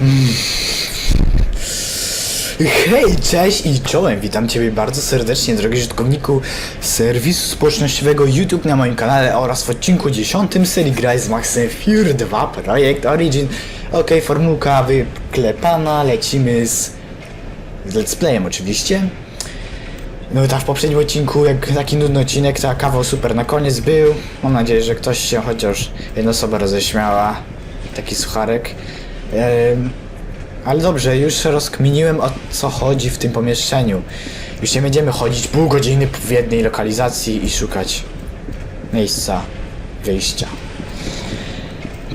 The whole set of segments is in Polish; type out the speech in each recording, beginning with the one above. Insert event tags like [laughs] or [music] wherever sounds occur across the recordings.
Mm. Hej, cześć i czołem, witam Ciebie bardzo serdecznie, drogi użytkowniku serwisu społecznościowego YouTube na moim kanale oraz w odcinku 10 serii Graj z Maxem Fury 2 Projekt Origin. Ok, formułka wyklepana, lecimy z, z let's playem oczywiście. No tak w poprzednim odcinku, jak taki nudny odcinek, to kawał super na koniec był. Mam nadzieję, że ktoś się chociaż jedna osoba roześmiała. Taki sucharek. Ale dobrze, już rozkminiłem o co chodzi w tym pomieszczeniu. Już nie będziemy chodzić pół godziny w jednej lokalizacji i szukać miejsca wyjścia.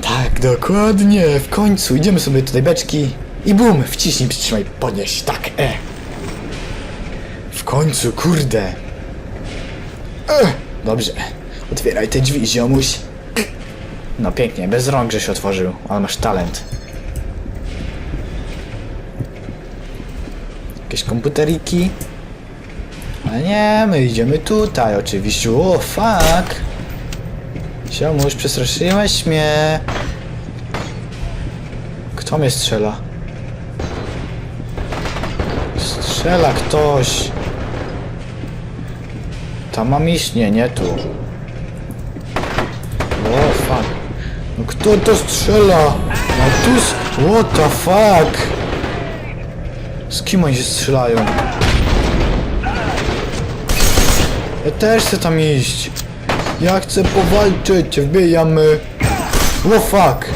Tak, dokładnie. W końcu idziemy sobie tej beczki i bum, wciśnij, przytrzymaj, podnieś. Tak, e. W końcu, kurde. E, dobrze. Otwieraj te drzwi, ziomuś. No pięknie, bez rąk, że się otworzył, ale masz talent. Jakieś komputeriki. Ale nie, my idziemy tutaj oczywiście. O, fuck. Ziomuś, przestraszyłeś mnie. Kto mnie strzela? Strzela ktoś. Tam mam iść? Nie, nie tu. Kto to strzela? No tu. What the fuck? Z kim oni się strzelają? Ja też chcę tam iść. Ja chcę powalczyć. Wbijamy. O fuck.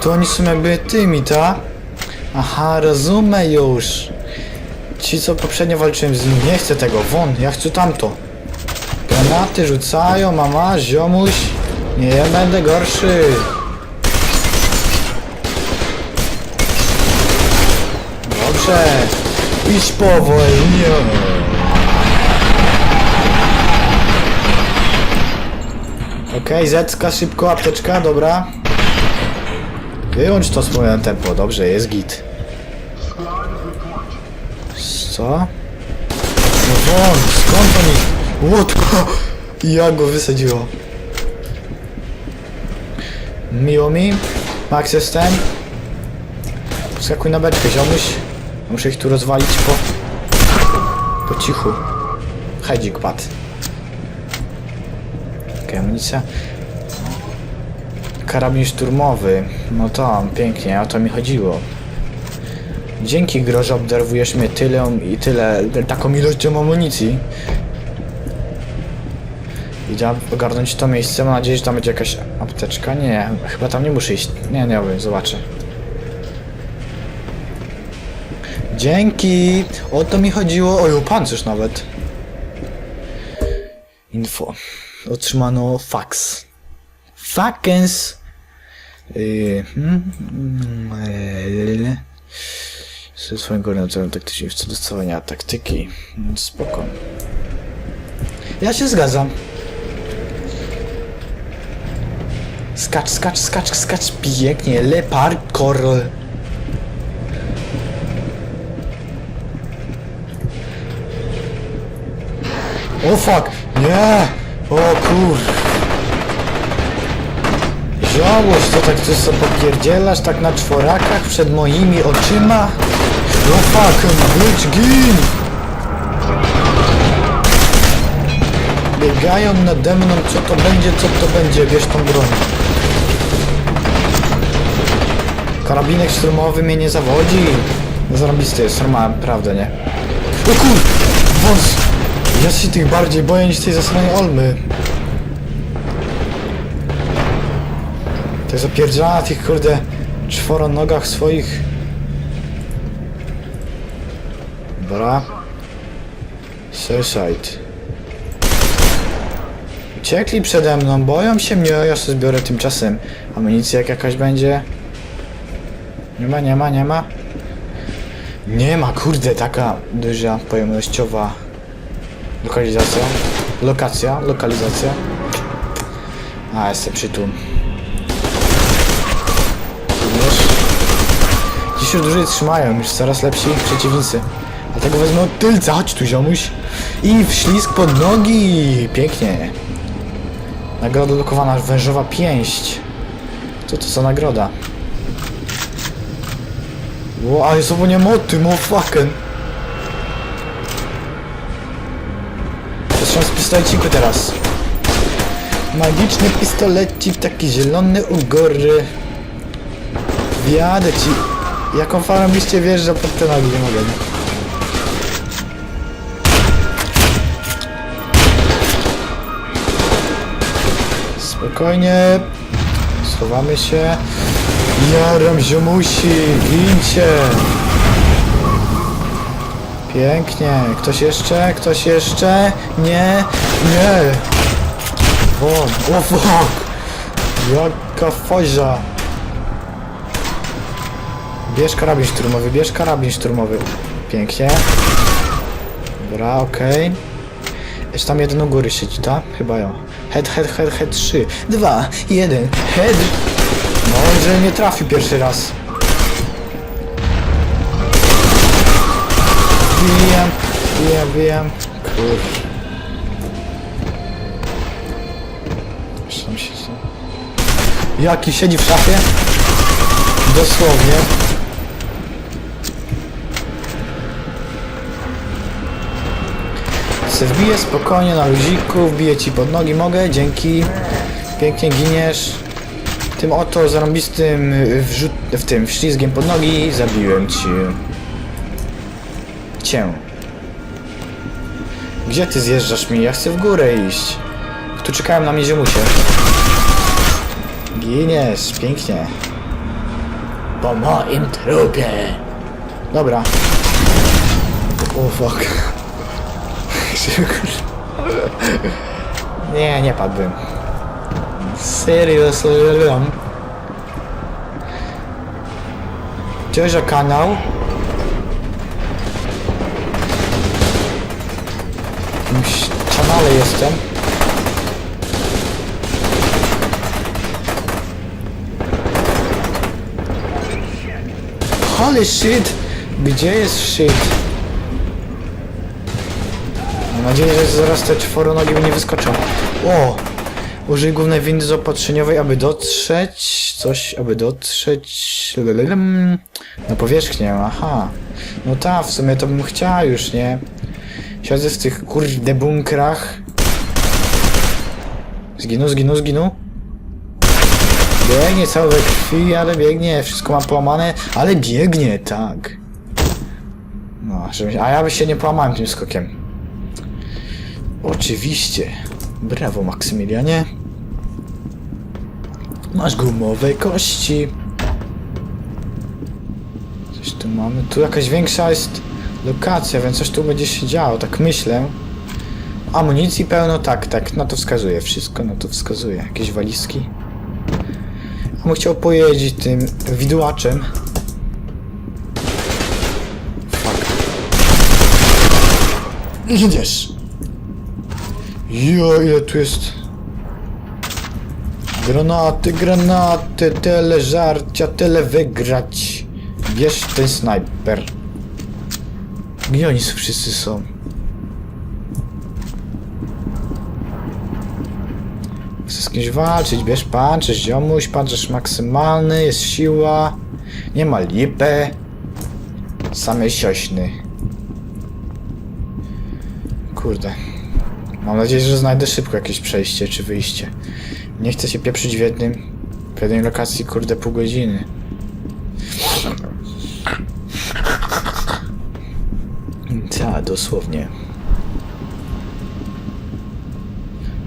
To oni są jakby tymi, ta? Aha, rozumiem już. Ci, co poprzednio walczyłem z nimi, nie chcę tego, won, ja chcę tamto. Granaty rzucają, mama, ziomuś. Nie, będę gorszy. Dobrze. Idź powolnie. Okej, Zetka, szybko, apteczka, dobra. Wyłącz to swoje tempo, dobrze, jest git. Co? No skąd oni? Łódko! Ja go wysadziło. Miło mi. Max jestem. Skakuj na beczkę, ziomuś. Muszę ich tu rozwalić po... Po cichu. Hedzik padł. Okej, amunicja. Karabin szturmowy. No to, pięknie, o to mi chodziło. Dzięki gro, że mnie tyle i tyle, taką ilością amunicji. Idę ogarnąć to miejsce, mam nadzieję, że tam będzie jakaś apteczka. Nie, chyba tam nie muszę iść. Nie, nie wiem, zobaczę. Dzięki! O to mi chodziło. Oj, o pancerz nawet. Info. Otrzymano fax. Fackens. Yy, hmm, yy, ze swoim celem taktycznym w celu stosowania taktyki. Mm, Spoko. Ja się zgadzam. Skacz, skacz, skacz, skacz, pięknie, le parkour. O fuck, nie! O kur... Żałość, to tak ty sobie popierdzielasz tak na czworakach przed moimi oczyma? No fuck, bitch, gin! Biegają nade mną, co to będzie, co to będzie, bierz tą broń. Karabinek szturmowy mnie nie zawodzi. Zarobisty jest, naprawdę, nie? O kur... Wąs! Ja się tych bardziej boję niż tej zasranej Olmy. Tak zapierdziała na tych kurde czworonogach swoich. Dobra. Suicide. Uciekli przede mną, boją się mnie, ja sobie zbiorę tymczasem amunicję jak jakaś będzie. Nie ma, nie ma, nie ma. Nie ma, kurde, taka duża pojemnościowa lokalizacja. Lokacja, lokalizacja. A, jestem przytul. Wiesz? Dziś już dłużej trzymają, już coraz lepsi przeciwnicy. Dlatego wezmę tylca, chodź tu ziomuś. I wślizg pod nogi. Pięknie. Nagroda lokowana, wężowa pięść. Co to za nagroda? Ło, ale są nie moty, motherfucking. Strzelam z pistoleciku teraz. Magiczny pistolecik, taki zielony u góry. Wjadę ci. Jaką farą byście wjeżdża pod te nogi, nie mogę, nie? Spokojnie. Schowamy się. Jaram ziomusi, gincie. Pięknie. Ktoś jeszcze? Ktoś jeszcze? Nie. Nie. Won. O fuck. Jaka foza. Bierz karabin szturmowy, bierz karabin szturmowy. Pięknie. Dobra, okej. Jeszcze tam jeden u góry siedzi, tak? Chyba ja. Head, head, head, head 3. 2, 1, head. No, że nie trafił pierwszy raz. Bijam, bijam, bijam. Kurczę. Jaki siedzi w szafie? Dosłownie. Se wbiję spokojnie na luziku, wbiję ci pod nogi, mogę, dzięki. Pięknie giniesz. Tym oto zarąbistym y, wrzut, w tym wślizgiem pod nogi zabiłem ci. Cię. Gdzie ty zjeżdżasz mi? Ja chcę w górę iść. Tu czekałem na mnie ziemusie. Giniesz, pięknie. Po moim trupie. Dobra. O fuck. [laughs] Nie, nie padłbym. Serio, serio. Cześć, kanał. W jakimś kanale jestem. Holy shit! Gdzie jest shit? Mam nadzieję, że zaraz te czworonogi nie wyskoczą. O! Użyj głównej windy zaopatrzeniowej, aby dotrzeć... Coś, aby dotrzeć... lelelem, Na powierzchnię, aha. No ta, w sumie to bym chciał już, nie? Siedzę w tych kurde bunkrach. Zginął, zginął, zginął. Biegnie cały we krwi, ale biegnie, wszystko ma połamane, ale biegnie, tak. No, żeby, a ja by się nie połamałem tym skokiem. Oczywiście. Brawo, Maksymilianie. Masz gumowe kości. Coś tu mamy. Tu jakaś większa jest lokacja, więc coś tu będzie się działo, tak myślę. Amunicji pełno, tak, tak, na to wskazuje wszystko, na to wskazuje. Jakieś walizki. A bym chciał pojeździć tym widłaczem. Fuck. Idziesz. Jo, ile tu jest... Granaty, granaty, tyle żarcia, tyle wygrać. Bierz ten snajper. Gdzie oni wszyscy są? Chcę z kimś walczyć, bierz pancerz, ziomuś, pancerz maksymalny, jest siła. Nie ma lipy. Same siośny. Kurde. Mam nadzieję, że znajdę szybko jakieś przejście czy wyjście. Nie chcę się pieprzyć w jednym, w jednej lokacji, kurde, pół godziny. Ta, dosłownie.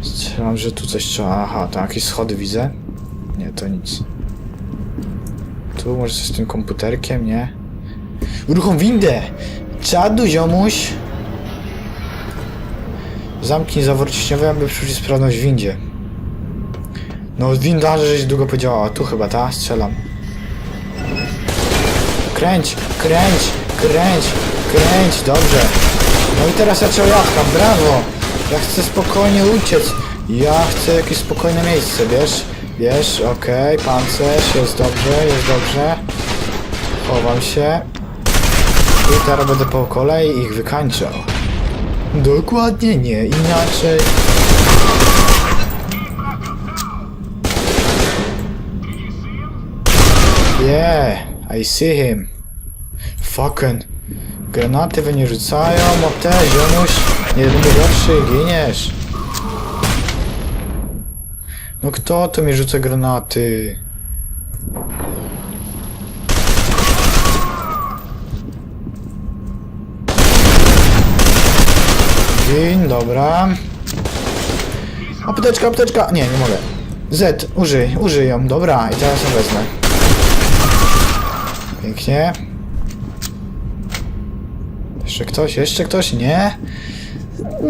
Strzelam, że tu coś trzeba... Aha, tam jakieś schody widzę. Nie, to nic. Tu może coś z tym komputerkiem, nie? Uruchom windę! Czadu, ziomuś! Zamknij zawór ciśniowy, aby przywrócić sprawność w windzie. No, winda, żeś długo podziałała. Tu chyba, ta? Strzelam. Kręć, kręć, kręć, kręć, dobrze. No i teraz ja czołjadka, brawo! Ja chcę spokojnie uciec. Ja chcę jakieś spokojne miejsce, wiesz? Wiesz, okej, pancerz, jest dobrze, jest dobrze. Chowam się. I teraz będę po kolei ich wykańczał. Dokładnie nie, inaczej. Yeah, I see him. Fucking. Granaty we nie rzucają, o te, ziomuś. Nie będę gorszy, giniesz. No kto to mi rzuca granaty? Dzień, dobra. Apteczka, apteczka! Nie, nie mogę. Z, użyj, użyj ją, dobra, i teraz ją wezmę. Pięknie. Jeszcze ktoś, jeszcze ktoś? Nie?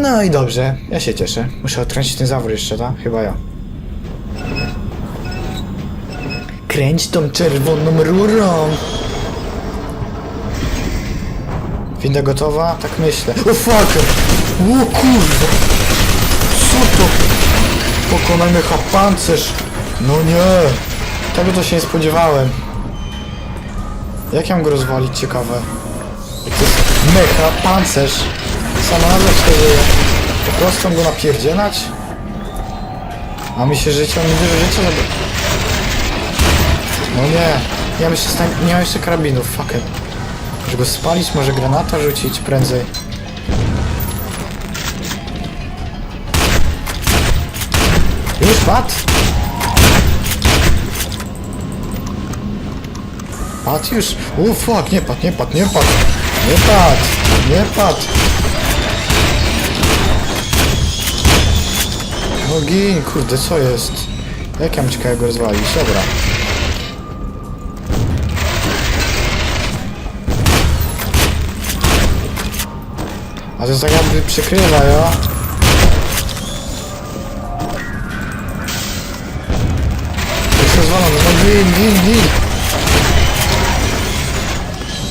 No i dobrze, ja się cieszę. Muszę odkręcić ten zawór jeszcze, tak? Chyba ja. Kręć tą czerwoną rurą! Winda gotowa? Tak myślę. O fuck! O kurwa! Co to? Pokonaj mecha pancerz! No nie! Tego to się nie spodziewałem. Jak ja mam go rozwalić? Ciekawe. Jak to jest mecha pancerz. Sama nazwa wskazuje. Po prostu go napierdzielać? A mi się życie, on mi dużo życia. No nie. Mam jeszcze, stan- nie mam jeszcze karabinów, fuck it. Może go spalić, może granata rzucić prędzej. Już padł? Padł już? O fuck, nie padł, nie padł, nie padł. Nie padł, nie padł. No gin, kurde, co jest? Jak ja mam go rozwalić? Dobra. A to jest tak przykrywa, jo? Jest rozwalony, no gin, gin, gin!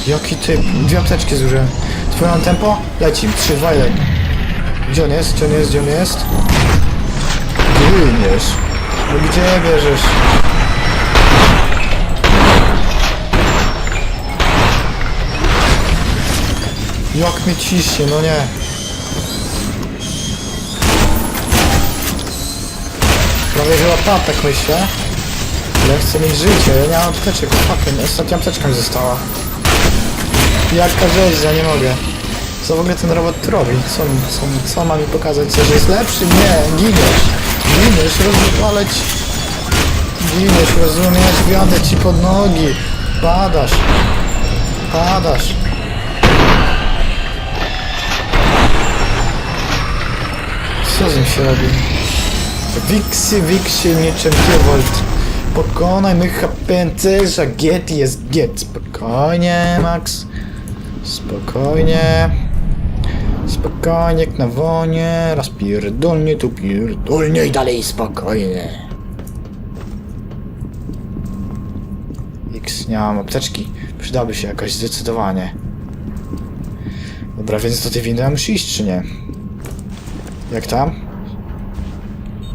Jaki typ? Dwie apteczki zużyłem. Twoje mam tempo? Lecim, 3, 2, 1. Gdzie on jest? Gdzie on jest? Gdzie on jest? Giniesz. No gdzie bierzesz? Jak mnie ciśnie, no nie. Prawie chyba padł, tak myślę. Ale chcę mieć życie, ja nie mam apteczek, fucking, ostatnia apteczka mi została. Jaka rzeź, ja nie mogę. Co w ogóle ten robot tu robi? Co, co, co ma mi pokazać? Coś jest lepszy? Nie, giniesz. Giniesz, ci. Giniesz, rozumiesz? Wiadę ci pod nogi. Padasz. Padasz. Co z nim się robi? Wiksy, wiksy, niczym Kiewold. Pokonaj mycha pęcerza, get jest get. Spokojnie, Max. Spokojnie. Spokojnie, jak na wonie. Raz pierdolnie, tu pierdolnie i dalej spokojnie. X, nie mam apteczki. Przydałaby się jakaś zdecydowanie. Dobra, więc do tej windy muszę iść, czy nie? Jak tam?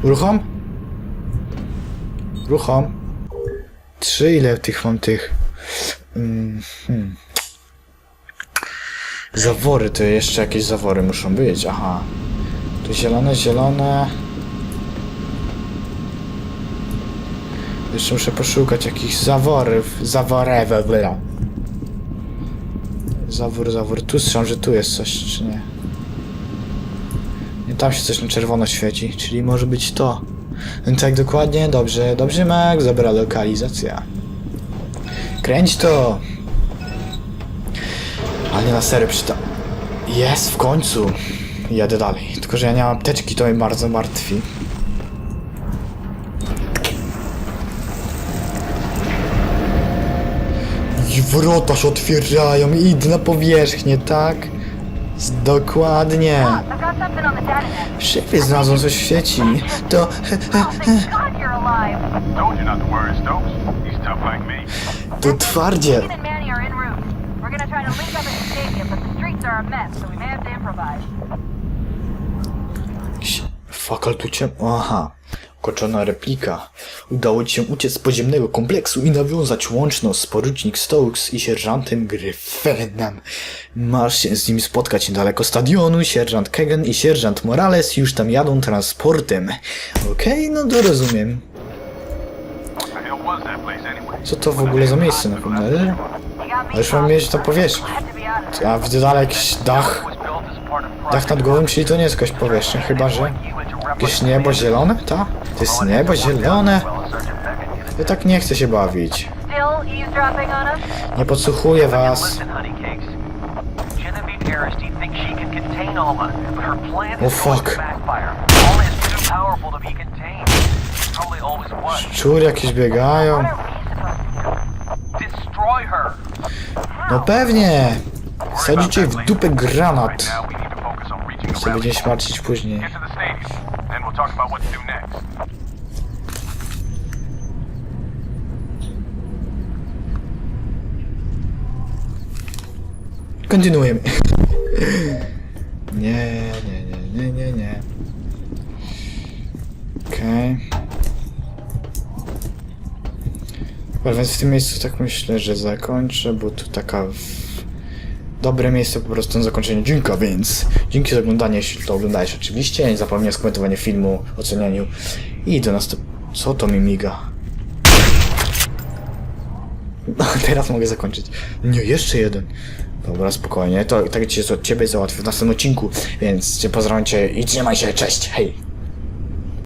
Ruchom? Ruchom. Trzy, ile tych mam tych? Mm, hmm. Zawory, to jeszcze jakieś zawory muszą być, aha. Tu zielone, zielone. Jeszcze muszę poszukać jakichś zaworów, zaworewe, byle. Zawór, zawór. Tu słyszałem, że tu jest coś, czy nie? Nie, tam się coś na czerwono świeci, czyli może być to. No tak dokładnie, dobrze, dobrze Max, dobra lokalizacja. Kręć to! Ale na serio przyta... Jest, w końcu! Jadę dalej, tylko że ja nie mam apteczki, to mnie bardzo martwi. I wrota się otwierają idę na powierzchnię, tak? Dokładnie. Szefie znalazłem coś w sieci. To... Oh, thank improvise. Fakal tu cię... Aha. Koczona replika. Udało ci się uciec z podziemnego kompleksu i nawiązać łączność z porucznik Stokes i sierżantem Gryfenem. Masz się z nim spotkać niedaleko stadionu. Sierżant Kegan i sierżant Morales już tam jadą transportem. Okej, no to rozumiem. Co to w ogóle za miejsce na tunelu? You got A me już mam mieć to powierzchnię. A widzę dalej jakiś dach. Dach nad głową, czyli to nie jest jakaś powierzchnia, chyba że... Jakieś niebo zielone? Ta? To jest niebo zielone? Ja tak nie chcę się bawić. Nie podsłuchuję was. Plan Oh, fuck. Szczury jakieś biegają. No pewnie! Wsadzicie w dupę granat. rally będziesz martwić później. Kontynuujemy. [laughs] Nie, nie, nie, nie, nie, nie. Okej. Dobra, więc w tym miejscu tak myślę, że zakończę, bo tu taka. Dobre miejsce po prostu na zakończenie dźwięka, więc dzięki za oglądanie, jeśli to oglądałeś oczywiście, nie zapomnij o skomentowaniu filmu, ocenianiu i do następnego... Co to mi miga? No, [laughs] teraz mogę zakończyć. Nie, jeszcze jeden. Dobra, spokojnie. To tak cię od ciebie załatwię w następnym odcinku, więc cię pozdrawiam cię i trzymaj się, cześć, hej!